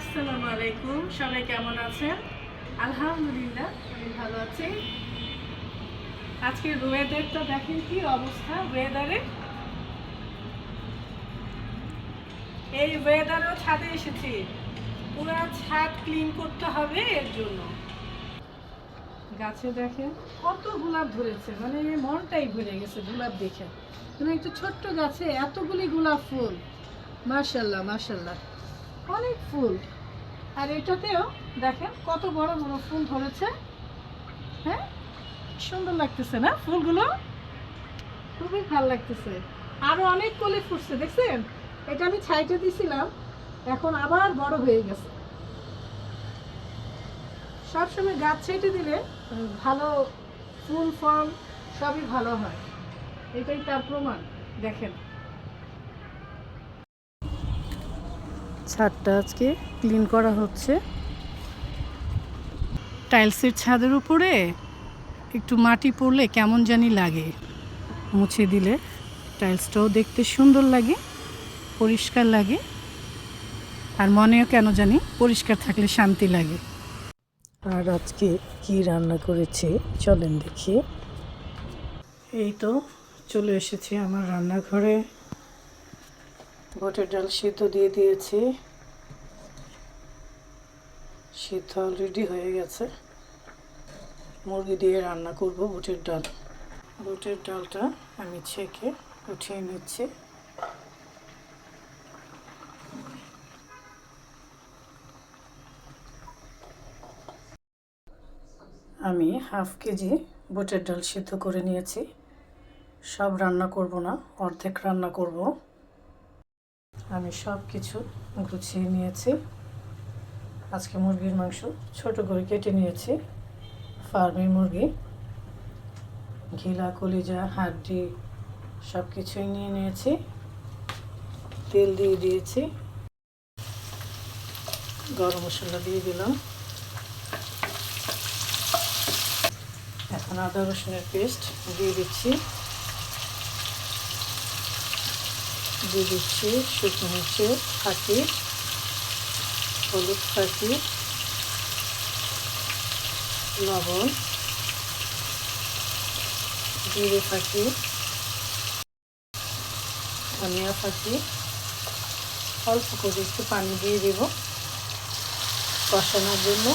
আসসালামু আলাইকুম। সবাই কেমন আছেন? আলহামদুলিল্লাহ, আমি ভালো আছি। ওয়েদারটা দেখেন কি অবস্থা ওয়েদারে এই ওয়েদারেও ছাদে এসেছি। পুরো ছাদ ক্লিন করতে হবে এর জন্য। গাছে দেখেন কত গোলাপ ধরেছে মানে মনটাই ভরে গেছে গোলাপ দেখে। মানে একটু ছোট্ট গাছে এতগুলি গোলাপ ফুল। মার্শাল্লাহ মার্শাল্লাহ অনেক ফুল। আর এটাতেও দেখেন কত বড় বড় ফুল ধরেছে। হ্যাঁ? সুন্দর লাগতেছে না ফুলগুলো? খুবই ভালো লাগতেছে। আরও অনেক কলি ফুটছে, দেখছেন? এটা আমি ছাইটে দিছিলাম, এখন আবার বড় হয়ে গেছে। সবসময় গাছ ছেটে দিলে ভালো ফুল, ফল সবই ভালো হয়। এটাই তার প্রমাণ, দেখেন। ছাদটা আজকে ক্লিন করা হচ্ছে। টাইলসের ছাদের উপরে একটু মাটি পড়লে কেমন জানি লাগে। মুছে দিলে টাইলসটাও দেখতে সুন্দর লাগে, পরিষ্কার লাগে, আর মনেও কেন জানি পরিষ্কার থাকলে শান্তি লাগে। আর আজকে কি রান্না করেছি চলেন দেখি। এই তো চলে এসেছি আমার রান্নাঘরে। বুটের ডাল সিদ্ধ দিয়ে দিয়েছি। সিদ্ধ অলরেডি হয়ে গেছে। মুরগি দিয়ে রান্না করব বুটের ডাল। বুটের ডালটা আমি ছেঁকে উঠিয়ে নিচ্ছি। আমি হাফ কেজি বুটের ডাল সিদ্ধ করে নিয়েছি। সব রান্না করব না, অর্ধেক রান্না করব। আমি সব কিছু গুছিয়ে নিয়েছি। আজকে মুরগির মাংস। ছোট করে কেটে নিয়েছি। ফার্মের মুরগি। ঘিলা, কলিজা, হাড্ডি সব কিছুই নিয়ে নিয়েছি। তেল দিয়ে দিয়েছি। গরম মশলা দিয়ে দিলাম। এখন আদা রসুনের পেস্ট দিয়ে দিচ্ছি। দিয়ে দিচ্ছি শুকনো মির্চি ফাঁকি। হলুদ ফাঁকি, লবণ, জিরে ফাঁকি, ধনিয়া ফাঁকি। অল্প করে একটু পানি দিয়ে দেব কষানোর জন্য।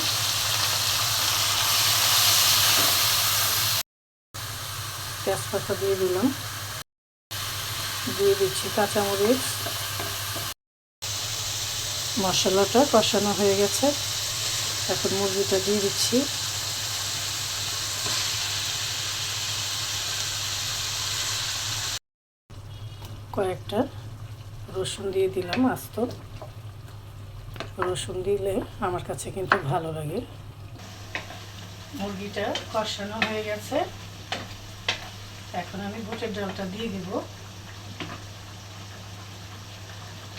তেজপাতা দিয়ে দিলাম। দিয়ে দিচ্ছি কাঁচামরিচ। মশলাটা কষানো হয়ে গেছে। এখন মুরগিটা দিয়ে দিচ্ছি। কয়েকটা রসুন দিয়ে দিলাম আস্ত। রসুন দিলে আমার কাছে কিন্তু ভালো লাগে। মুরগিটা কষানো হয়ে গেছে। এখন আমি বুটের ডালটা দিয়ে দিব।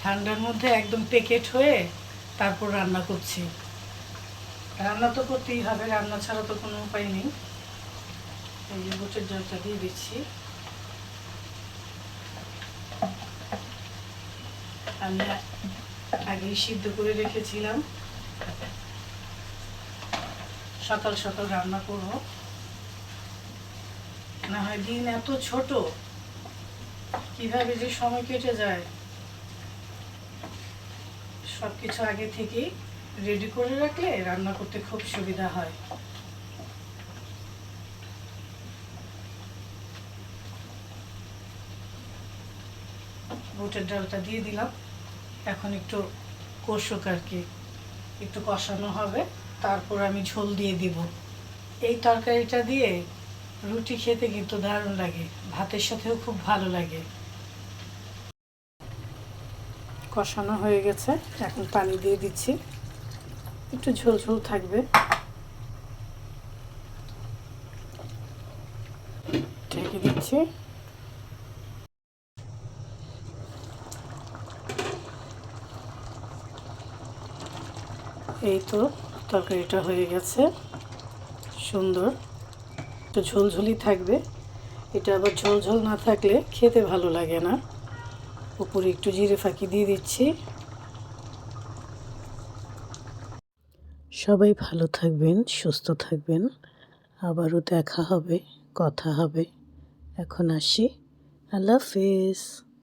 ঠান্ডার মধ্যে একদম প্যাকেট হয়ে তারপর রান্না করছি। রান্না তো করতেই হবে, রান্না ছাড়া তো কোনো উপায় নেই। এই যে বুটের ডালটা দিয়ে দিচ্ছি। আমি আগেই সিদ্ধ করে রেখেছিলাম। সকাল সকাল রান্না করব। না হয় দিন এত ছোট, কীভাবে যে সময় কেটে যায়। সব কিছু আগে থেকেই রেডি করে রাখলে রান্না করতে খুব সুবিধা হয়। বুটের ডালটা দিয়ে দিলাম। এখন একটু কষুক আর কি। একটু কষানো হবে, তারপর আমি ঝোল দিয়ে দিব। এই তরকারিটা দিয়ে রুটি খেতে কিন্তু দারুণ লাগে, ভাতের সাথেও খুব ভালো লাগে। কষানো হয়ে গেছে, এখন পানি দিয়ে দিচ্ছি। একটু ঝোল ঝোল থাকবে। ঢেকে দিচ্ছি। এই তো তরকারিটা হয়ে গেছে, সুন্দর। একটু ঝোলঝোলি থাকবে। এটা আবার ঝোল ঝোল না থাকলে খেতে ভালো লাগে না। উপরে একটু জিরে ফাঁকি দিয়ে দিচ্ছি। সবাই ভালো থাকবেন, সুস্থ থাকবেন। আবারও দেখা হবে, কথা হবে। এখন আসি। আল্লাহ হাফেজ।